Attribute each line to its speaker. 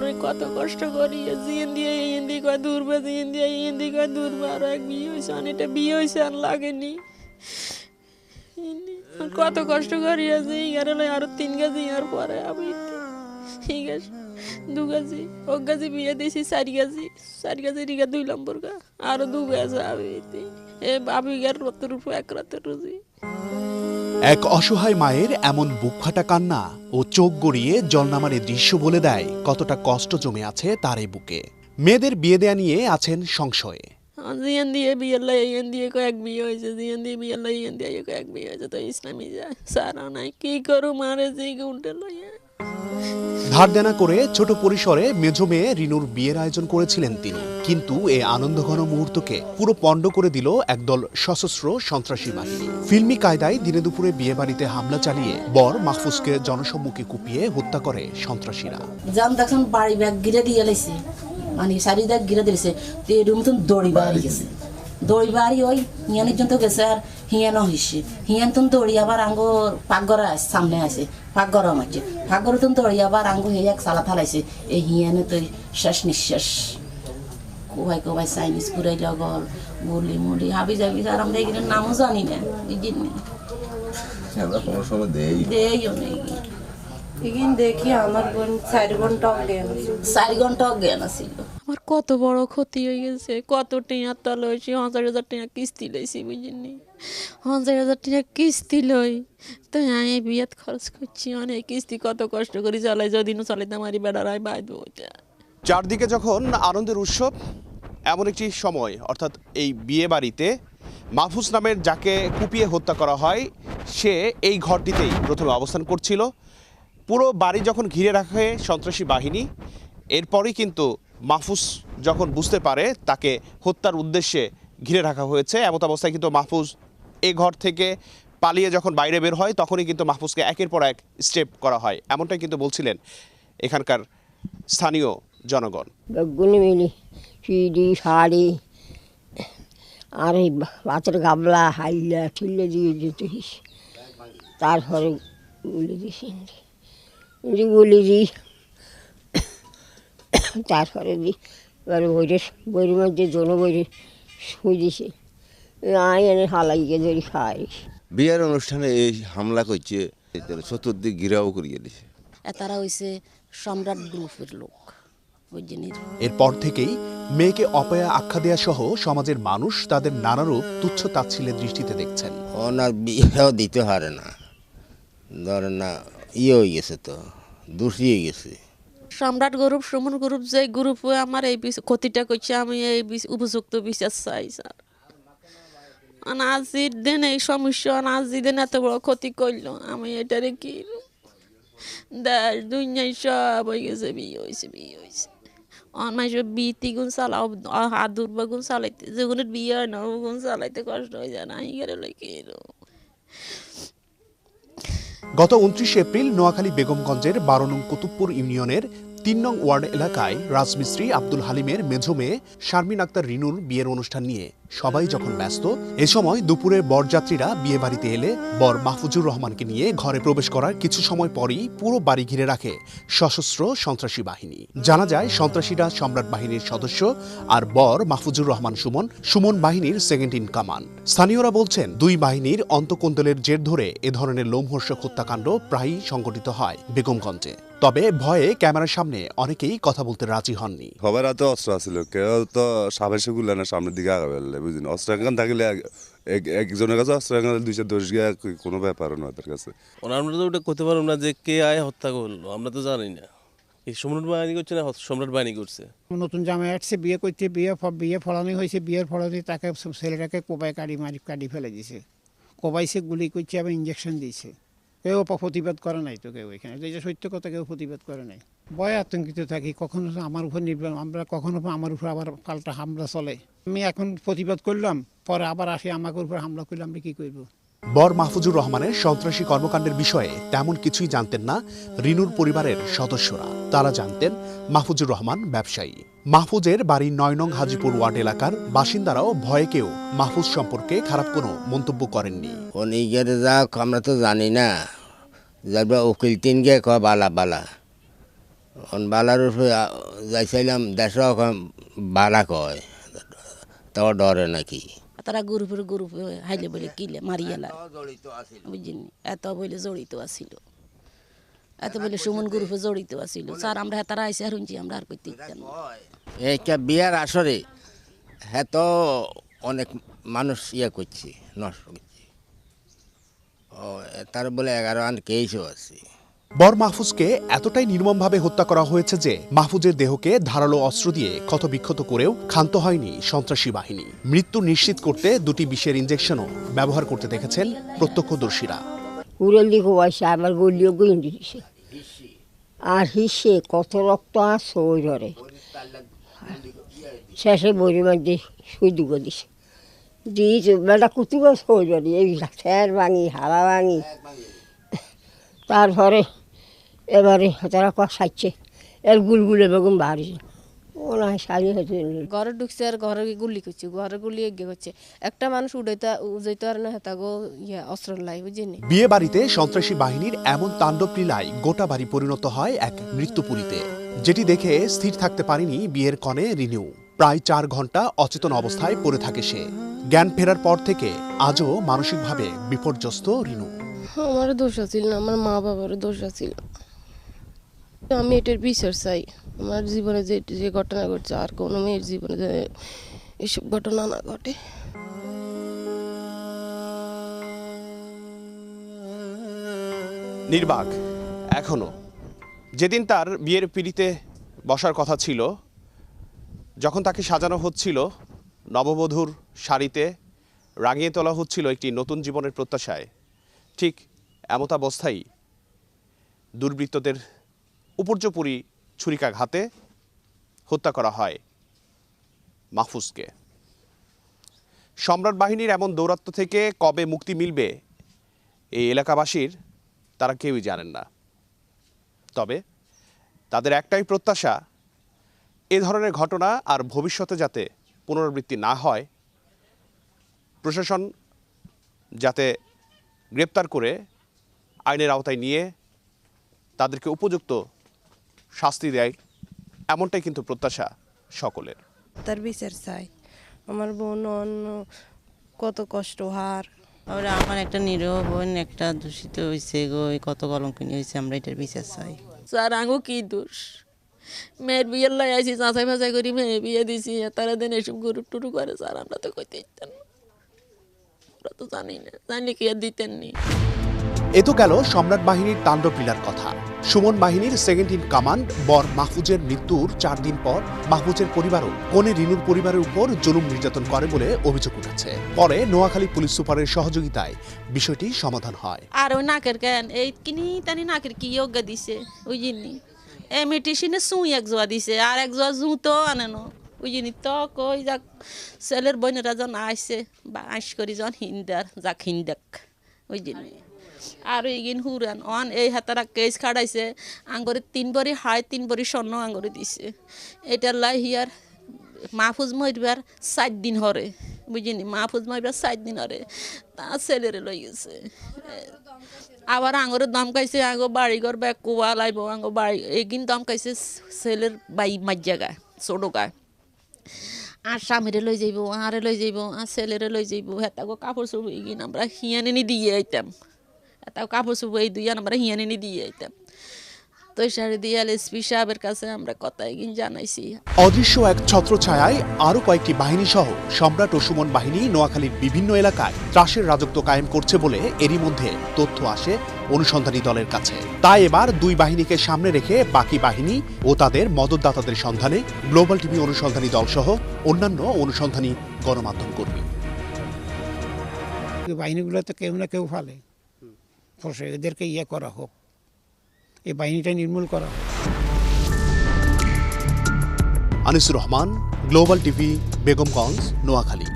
Speaker 1: লই কত কষ্ট করি। জিন দিয়ে হিন্দি কয় দূরবে জিন দিয়ে কয় দূরবে আর এক বিয়ে হয়েছে, অনেকটা বিয়ে হয়েছে আর লাগেনি। কত কষ্ট করি আছে ইয়ারে লই আরও তিন গাছি ইয়ার পরে আমি ঠিক আছে দু গাছি এক গাছি বিয়ে দিয়েছি, চারি গাছি চারি গাছি রিগা দুই নম্বর গা, আরও দু গাছ আমি এ বাবি গার রতের উপর এক রাতের রুজি।
Speaker 2: এক অসহায় মায়ের এমন বুকফাটা কান্না ও চোখ গড়িয়ে জলনামারে দৃশ্য বলে দেয় কতটা কষ্ট জমে আছে তার এই বুকে। মেয়েদের বিয়ে দেয়া নিয়ে আছেন সংশয়ে।
Speaker 1: জিয়ান দিয়ে বিয়ে হয়েছে দিয়ে দিয়ে বিয়ে হয়েছে নাই, কি করু মারে লইয়া।
Speaker 2: ধার দেনা করে ছোট পরিসরে মেঝো মেয়ে রিনুর বিয়ের আয়োজন করেছিলেন তিনি। কিন্তু এই আনন্দঘন মুহূর্তকে পুরো পণ্ড করে দিল একদল সশস্ত্র সন্ত্রাসী বাহিনী। ফিল্মি কায়দায় দিনে দুপুরে বিয়ে বাড়িতে হামলা চালিয়ে বর মাহফুজকে জনসম্মুখে কুপিয়ে হত্যা করে সন্ত্রাসীরা।
Speaker 3: যান দেখুন, বাড়ি ব্যাগ গিরে দিয়ে লাইছে। মানে সারি দেখ গিরে দিয়েছে তো এর মতন দড়ি বাড়ি গেছে। দড়ি বাড়ি ওই জন্য গেছে আর হিয়ানো হইছে। হিয়ান তুন দড়ি আবার আঙ্গো পাকঘরে সামনে আছে পাকঘর মারছে পাকঘর তুন দড়ি আবার আঙ্গো হিয়া সালা থালাইছে এই হিয়ানে তো শেষ নিঃশ্বাস কোবাই কোবাই চাইনিজ পুরাই লগর গুলি মুলি হাবি যাবি আর আমরা এগুলোর নামও জানি না। বুঝিনি
Speaker 4: আমরা কোনো সময় দেই।
Speaker 3: দেইও নেই।
Speaker 5: এগিন দেখি আমার বোন চার ঘণ্টা জ্ঞান
Speaker 3: চারি ঘণ্টা জ্ঞান আছিল
Speaker 1: আমার কত বড় ক্ষতি হয়ে গেছে। কত টিয়া তল হয়েছে হাজার হাজার টিয়া কিস্তি লইছি, বুঝিনি? হাজার হাজার টিয়া কিস্তি লই, তো আমি বিয়াত খরচ করছি অনেক কিস্তি, কত কষ্ট করি চালাই যদিনও চালাইতে আমারই বেড়ারায় বাইদ
Speaker 2: চারদিকে যখন আনন্দের উৎসব, এমন একটি সময়, অর্থাৎ এই বিয়ে বাড়িতে মাহফুজ নামের যাকে কুপিয়ে হত্যা করা হয়, সে এই ঘরটিতেই প্রথমে অবস্থান করছিল। পুরো বাড়ি যখন ঘিরে রাখে সন্ত্রাসী বাহিনী, এরপরই কিন্তু মাহফুজ যখন বুঝতে পারে তাকে হত্যার উদ্দেশ্যে ঘিরে রাখা হয়েছে, এমত অবস্থায় কিন্তু মাহফুজ এ ঘর থেকে পালিয়ে যখন বাইরে বের হয়, তখনই কিন্তু মাহফুজকে একের পর এক স্টেপ করা হয়। এমনটাই কিন্তু বলছিলেন এখানকার স্থানীয় জনগণ।
Speaker 6: শাড়ি, আর এই ভাতের গাবলা হাইলা ঠিলে দিয়ে যেতে তারপরে গুলি ইন্দি গুলি দিই তারপরে এবারে বইরে বইয়ের মধ্যে জোনো বইরে শুই দিছে আই এনে হালাইকে ধরি খাই।
Speaker 4: বিয়ের অনুষ্ঠানে এই হামলা করছে চতুর্দিক ঘিরাও করিয়ে দিছে।
Speaker 3: তারা হইছে সম্রাট গ্রুপের লোক
Speaker 2: এরপর থেকেই মেয়েকে অপয়া আখ্যা দেয়া সহ সমাজের মানুষ তাদের নানারূপ তুচ্ছ তাচ্ছিল্যের দৃষ্টিতে দেখছেন।
Speaker 7: ওনার বিয়েও দিতে পারে না। ধরেন না ইয়ে হয়ে গেছে তো দোষী হয়ে গেছে।
Speaker 1: সম্রাট গ্রুপ সুমন গ্রুপ যে গ্রুপ আমার এই ক্ষতিটা করছে, আমি এই উপযুক্ত বিচার চাই, স্যার। আজির দিন এই সমস্যা আজির দিন এত বড় ক্ষতি করল, আমি এটারে কি? দেশ, দুনিয়ায় সব হয়ে গেছে, বিয়ে হয়েছে বিয়ে হয়েছে। অনমাই সব বিতি গুণ চালাও হাত দুর্বা গুণ চালাইতে যেগুলোর বিয়ে হয় না ওগুন চালাইতে কষ্ট হয়ে যায় না গেলে কি
Speaker 2: গত উনত্রিশে এপ্রিল নোয়াখালী বেগমগঞ্জের বারো নং কুতুবপুর ইউনিয়নের তিন নং ওয়ার্ড এলাকায় রাজমিস্ত্রি আব্দুল হালিমের মেঝো মেয়ে শারমিন আক্তার রিনুর বিয়ের অনুষ্ঠান নিয়ে সবাই যখন ব্যস্ত, এ সময় দুপুরে বরযাত্রীরা বিয়ে বাড়িতে এলে বর মাহফুজুর রহমানকে নিয়ে ঘরে প্রবেশ করার কিছু সময় পরই পুরো বাড়ি ঘিরে রাখে সশস্ত্র সন্ত্রাসী বাহিনী। জানা যায়, সন্ত্রাসীরা সম্রাট বাহিনীর সদস্য আর বর মাহফুজুর রহমান সুমন সুমন বাহিনীর সেকেন্ড ইন কমান্ড স্থানীয়রা বলছেন, দুই বাহিনীর অন্তকোন্দলের জের ধরে এ ধরনের লোমহর্ষক হত্যাকাণ্ড প্রায়ই সংঘটিত হয় বেগমগঞ্জে। তবে ভয়ে ক্যামেরার সামনে অনেকেই কথা বলতে রাজি হননি।
Speaker 8: সবার হাতে অস্ত্র আছিল কেউ তো সাবেশে গুলা না, সামনের দিকে আগে ফেললে বুঝিনি অস্ত্র এখন থাকলে এক- এক- একজনের কাছে অস্ত্র এখন দুইশো দশ গিয়া কোনো ব্যাপার না তার কাছে।
Speaker 9: আমরা তো ওটা করতে পারব না যে কে আয় হত্যা করল আমরা তো জানি না। এই সম্রাট বাহিনী করছে না সম্রাট বাহিনী করছে?
Speaker 10: নতুন জামাই আসছে বিয়ে করতে বিয়ে ফ- বিয়ে ফলানি হয়েছে বিয়ের ফলানি তাকে সব ছেলেটাকে কোবাই কাটি মারি কাটি ফেলে দিছে। কোবাইছে গুলি করছে আবার ইঞ্জেকশন দিয়েছে কেউ প্রতিবাদ করে নাই তো কেউ এখানে। এই যে সত্য কথা কেউ প্রতিবাদ করে নাই। ভয় আতঙ্কিত থাকি কখনো আমার উপর নির্ভর আমরা কখনো আমার উপর আবার পাল্টা হামলা চলে। আমি এখন প্রতিবাদ করলাম পরে আবার আসে আমাকে উপর হামলা করলে আমি কী করব?
Speaker 2: বর মাহফুজুর রহমানের সন্ত্রাসী কর্মকাণ্ডের বিষয়ে তেমন কিছুই জানতেন না রিনুর পরিবারের সদস্যরা। তারা জানতেন মাহফুজুর রহমান ব্যবসায়ী। মাহফুজের বাড়ি নয় নং হাজিপুর ওয়ার্ড এলাকার বাসিন্দারাও ভয়ে কেউ মাহফুজ সম্পর্কে খারাপ কোনো মন্তব্য করেননি।
Speaker 7: ও নিজের যাক আমরা তো জানি না। যারা উকিল তিন গে কয় বালা বালা। অন বালার উপরে আ- যাইছিলাম দেশ বালা কয়। তাও ডরে নাকি।
Speaker 3: তারা গ্রুপের গ্রুপ হাইলে বলে কিলে মারিয়ালা বুঝিনি এত বলে জড়িত আছিল। এত বলে সুমন গ্রুপে জড়িত আছিল। স্যার আমরা তারা আইসে আর হুঁচি আমরা আর করতে দিতাম না।
Speaker 7: এইটা বিয়ার আসরে হ্যাঁ তো অনেক মানুষ ইয়ে করছে নষ্ট করছে। ও তার বলে এগারো আন কেসও আছে।
Speaker 2: বর মাহফুজকে এতটাই নির্মমভাবে হত্যা করা হয়েছে যে মাহফুজের দেহকে ধারালো অস্ত্র দিয়ে ক্ষতবিক্ষত করেও ক্ষান্ত হয়নি সন্ত্রাসী বাহিনী। মৃত্যু নিশ্চিত করতে দুটি বিষের ইঞ্জেকশনও ব্যবহার করতে দেখেছেন প্রত্যক্ষদর্শীরা।
Speaker 6: আর হিসে কত রক্ত আছে ওই ধরে শেষে সুই দুগো দিছে। দিয়েছে, বেটা এই স্যার ভাঙি, হাওয়া ভাঙি। তারপরে এবারে তারা কষাচ্ছে এর গুলগুলে বেগুন বাড়িছে ও না সারি হয়েছে।
Speaker 5: ঘরে ঢুকছে আর ঘরে গুলি করছে ঘরে গুলি এগিয়ে করছে। একটা মানুষ উঠাইতে উজাইতে আর না হেতা গো ইয়া অস্ত্র লাই বুঝিনি?
Speaker 2: বিয়ে বাড়িতে সন্ত্রাসী বাহিনীর এমন তাণ্ডব লীলায় গোটা বাড়ি পরিণত হয় এক মৃত্যুপুরীতে। যেটি দেখে স্থির থাকতে পারেনি বিয়ের কনে রিনিউ। প্রায় চার ঘণ্টা অচেতন অবস্থায় পড়ে থাকে সে। জ্ঞান ফেরার পর থেকে আজও মানসিকভাবে বিপর্যস্ত রিনু।
Speaker 5: আমার দোষ আছিল না, আমার মা বাবার দোষ আছিল। আমি এটার বিচার চাই। আমার জীবনে যে যে ঘটনা ঘটছে, আর কোনো মেয়ের জীবনে যে এসব ঘটনা না ঘটে।
Speaker 2: নির্বাক, এখনও। যেদিন তার বিয়ের পিড়িতে বসার কথা ছিল, যখন তাকে সাজানো হচ্ছিল, নববধূর শাড়িতে রাঙিয়ে তোলা হচ্ছিল একটি নতুন জীবনের প্রত্যাশায় ঠিক এমতাবস্থায় দুর্বৃত্তদের উপর্যপুরি ছুরিকাঘাতে হত্যা করা হয় মাহফুজকে। সম্রাট বাহিনীর এমন দৌরাত্ম্য থেকে কবে মুক্তি মিলবে এই এলাকাবাসীর তারা কেউই জানেন না। তবে তাদের একটাই প্রত্যাশা, এ ধরনের ঘটনা আর ভবিষ্যতে যাতে পুনরাবৃত্তি না হয়, প্রশাসন যাতে গ্রেপ্তার করে আইনের আওতায় নিয়ে তাদেরকে উপযুক্ত শাস্তি দেয় এমনটাই কিন্তু প্রত্যাশা সকলের।
Speaker 5: তার বিচার চাই। আমার বোন অন্য কত কষ্ট হার।
Speaker 1: আর আমার একটা নিরীহ বোন একটা দূষিত হয়েছে গো কত কলঙ্কিনী হয়েছে আমরা এটার বিচার চাই। স্যার আঙ্গো কি দোষ? মেয়ের বিয়ের লাই আইসি যাচাই ফাঁচাই করি মেয়ে বিয়ে দিছি তারা দিন এসব গরু টুরু করে স্যার আমরা তো কইতে না। আমরা তো জানি না জানলে কি আর দিতেন নি।
Speaker 2: এ তো গেল সম্রাট বাহিনীর তাণ্ডব লীলার কথা। সুমন বাহিনীর সেকেন্ড ইন কমান্ড বর মাহফুজের মৃত্যুর চার দিন পর মাহফুজের পরিবারও কনে রিনুর পরিবারের উপর জুলুম নির্যাতন করে বলে অভিযোগ উঠেছে। পরে নোয়াখালী পুলিশ সুপারের সহযোগিতায় বিষয়টি সমাধান হয়।
Speaker 1: আর ওই নাকের কেন? এই কিনি তানি নাকের কি যোগ্য দিছে? ওই জিনি এই মেডিসিনে সুই এক জোয়া দিছে আর এক জোয়া জুতো আনেনো। ওই জিনি তো কই যাক, ছেলের বোনেরা যখন আইসে বা আইস করি যখন হিন্দার, যাক হিন্দাক ওই জিনি আর ইগিন হুরান, অন এই হাতারা কেস খাড়াইছে, আঙ্গরে তিন বড়ি হাই তিন বড়ি স্বর্ণ আঙ্গরে দিছে। এটার লাই হিয়ার মাহফুজ মরবার সাত দিন হরে বুঝিনি মাহফুজ মরবার সাত দিন হরে, তা ছেলেরে লই গেছে। আবার আঙরে দাম খাইছে আঙ্গো বাড়ি ঘর ব্যাগ কুয়া লাইব আঙ্গো বাড়ি এগিন দাম খাইছে ছেলের বাই মার জায়গায় ছোটো গায় আর স্বামীরে লই যাইব আরে লই যাইব আর ছেলেরে লই যাইব, হেতাগো কাপড় চুপ আমরা হিয়ানিনি দিয়ে আইতাম। হেতাগো কাপড় চুপ এই দুই আমরা হিয়ানিনি দিয়ে আইতাম। তো এই শাড়ি দিয়ে এসপি সাহেবের কাছে আমরা কথা এগিন জানাইছি।
Speaker 2: অদৃশ্য এক ছত্রছায়ায় আরও কয়েকটি বাহিনী সহ সম্রাট ও সুমন বাহিনী নোয়াখালীর বিভিন্ন এলাকায় ত্রাসের রাজত্ব কায়েম করছে বলে এরই মধ্যে তথ্য আসে অনুসন্ধানী দলের কাছে। তাই এবার দুই বাহিনীকে সামনে রেখে বাকি বাহিনী ও তাদের মদতদাতাদের সন্ধানে গ্লোবাল টিভি অনুসন্ধানী দল সহ অন্যান্য অনুসন্ধানী গণমাধ্যম কর্মী।
Speaker 10: বাহিনীগুলো তো কেউ না কেউ ফালে। ফসে এদেরকে ইয়ে করা হোক। এই বাহিনীটা নির্মূল করা
Speaker 2: আনিসুর রহমান গ্লোবাল টিভি বেগমগঞ্জ নোয়াখালী।